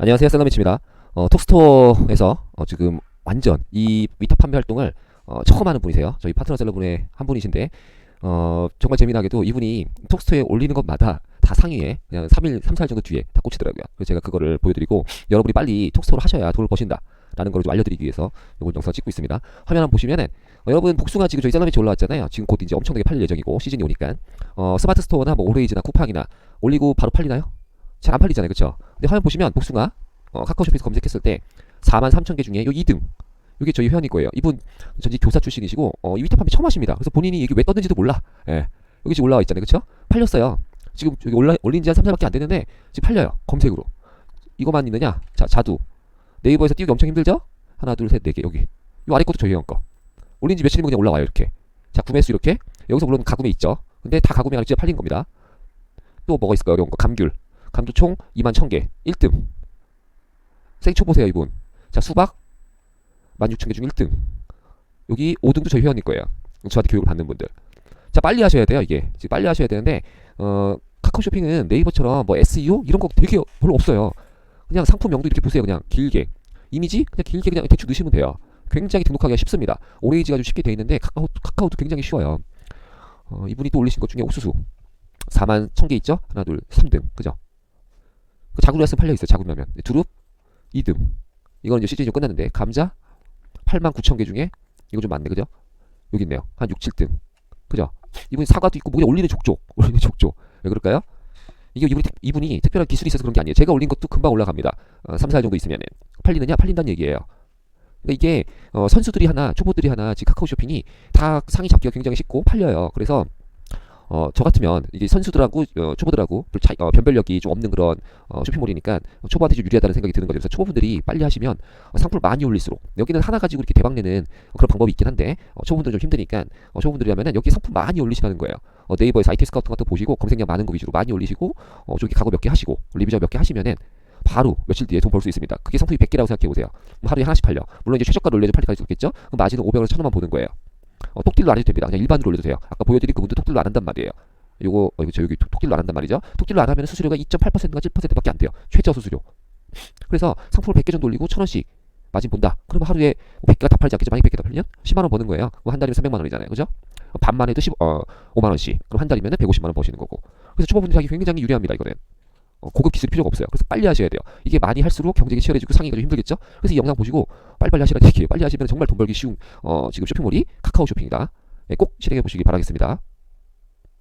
안녕하세요 셀러미치입니다. 어, 톡스토어에서 어, 지금 완전 이 위탁 판매 활동을 어, 처음 하는 분이세요. 저희 파트너 셀러분의 한 분이신데 어, 정말 재미나게도 이분이 톡스토어에 올리는 것마다 다 상위에 그냥 3일, 3, 4일 정도 뒤에 다 꽂히더라고요. 그래서 제가 그거를 보여드리고 여러분이 빨리 톡스토어를 하셔야 돈을 버신다. 라는 걸 좀 알려드리기 위해서 이번 영상 찍고 있습니다. 화면 한번 보시면은 어, 여러분 복숭아 지금 저희 셀러미치 올라왔잖아요. 지금 곧 이제 엄청나게 팔릴 예정이고 시즌이 오니까 어, 스마트 스토어나 뭐 오레이즈나 쿠팡이나 올리고 바로 팔리나요? 잘 안 팔리잖아요, 그렇죠? 근데 화면 보시면 복숭아 어, 카카오 쇼핑에서 검색했을 때 4만 3천 개 중에 요 2등 이게 저희 회원일 거예요. 이분 전직 교사 출신이시고 어, 이 위탁 판매 처음 하십니다. 그래서 본인이 이게 왜 떴는지도 몰라. 예. 여기 지금 올라와 있잖아요, 그렇죠? 팔렸어요. 지금 여기 올라 올린 지 한 3, 4밖에 안 됐는데 지금 팔려요. 검색으로. 이거만 있느냐? 자, 자두. 네이버에서 띄우기 엄청 힘들죠? 하나, 둘, 셋, 네 개 여기. 요 아래 것도 저희 회원 거. 올린 지 며칠이면 그냥 올라와요, 이렇게. 자, 구매수 이렇게. 여기서 물론 가구매 있죠. 근데 다 가구매가 진짜 팔린 겁니다. 또 뭐가 있을까요? 어려운 거. 감귤. 감도 총 2만 1000개. 1등. 생초 보세요, 이분. 자, 수박 16,000개 중 1등. 여기 5등도 저희 회원일 거예요. 저한테 교육을 받는 분들. 자, 빨리 하셔야 돼요, 이게. 빨리 하셔야 되는데, 어, 카카오 쇼핑은 네이버처럼 뭐 SEO? 이런 거 되게 별로 없어요. 그냥 상품명도 이렇게 보세요, 그냥 길게. 이미지? 그냥 길게 그냥 대충 넣으시면 돼요. 굉장히 등록하기가 쉽습니다. 오레이지가 좀 쉽게 돼 있는데, 카카오, 카카오도 굉장히 쉬워요. 어, 이분이 또 올리신 것 중에 옥수수. 4만 1000개 있죠? 하나, 둘, 3등. 그죠? 그 자구라스 팔려 있어요, 자구라면. 두릅 2등. 이건 이제 시즌이 좀 끝났는데, 감자 8만 9천 개 중에 이거 좀 많네, 그죠? 여기 있네요. 한 6, 7등. 그죠? 이분이 사과도 있고, 뭐냐, 올리는 족족. 올리는 족족. 왜 그럴까요? 이게 이분이, 특- 이분이 특별한 기술이 있어서 그런 게 아니에요. 제가 올린 것도 금방 올라갑니다. 어, 3, 4일 정도 있으면은. 팔리느냐? 팔린다는 얘기예요. 그러니까 이게 어, 선수들이 하나, 초보들이 하나, 지금 카카오 쇼핑이 다 상위 잡기가 굉장히 쉽고 팔려요. 그래서 어, 저 같으면 이제 선수들하고 어, 초보들하고 별 차이, 어, 변별력이 좀 없는 그런 어, 쇼핑몰이니까 초보한테 좀 유리하다는 생각이 드는 거죠. 그래서 초보분들이 빨리 하시면 어, 상품을 많이 올릴수록 여기는 하나 가지고 이렇게 대박 내는 그런 방법이 있긴 한데 어, 초보분들은 좀 힘드니까 어, 초보분들이라면은 여기 상품 많이 올리시라는 거예요. 어, 네이버에서 IT 스카우트 같은 거 보시고 검색량 많은 거 위주로 많이 올리시고 어, 저기 가구 몇개 하시고 리뷰저 몇개 하시면은 바로 며칠 뒤에 돈 벌 수 있습니다. 그게 상품이 100개라고 생각해 보세요. 하루에 하나씩 팔려. 물론 이제 올려도 팔릴 수 있겠죠? 그럼 마진은 500원에서 1000원만 보는 거예요. 어, 톡딜로 안 해도 됩니다. 그냥 일반으로 올려도 돼요. 아까 보여드린 그분도 톡딜로 안 한단 말이에요. 요거 어, 이거 저 여기 톡- 톡딜로 안 한단 말이죠. 톡딜로 안 하면 수수료가 2.8%가 7%밖에 안 돼요. 최저 수수료. 그래서 상품을 100개 정도 올리고 1000원씩 마진 본다. 그러면 하루에 100개가 다 팔지 않겠죠. 만약 100개 다 팔면 10만 원 버는 거예요. 그럼 한 달이면 300만 원이잖아요. 그죠? 반만 해도 10, 어, 5만 원씩. 그럼 한 달이면 150만 원 버시는 거고. 그래서 초보분들이 하기 굉장히 유리합니다. 이거는. 어, 고급 기술이 필요가 없어요. 그래서 빨리 하셔야 돼요. 이게 많이 할수록 경쟁이 치열해지고 상위가 좀 힘들겠죠? 그래서 이 영상 보시고 빨리빨리 하시라는 얘기예요. 빨리 하시면 정말 돈 벌기 쉬운 어, 지금 쇼핑몰이 카카오 쇼핑이다. 예, 꼭 실행해 보시기 바라겠습니다.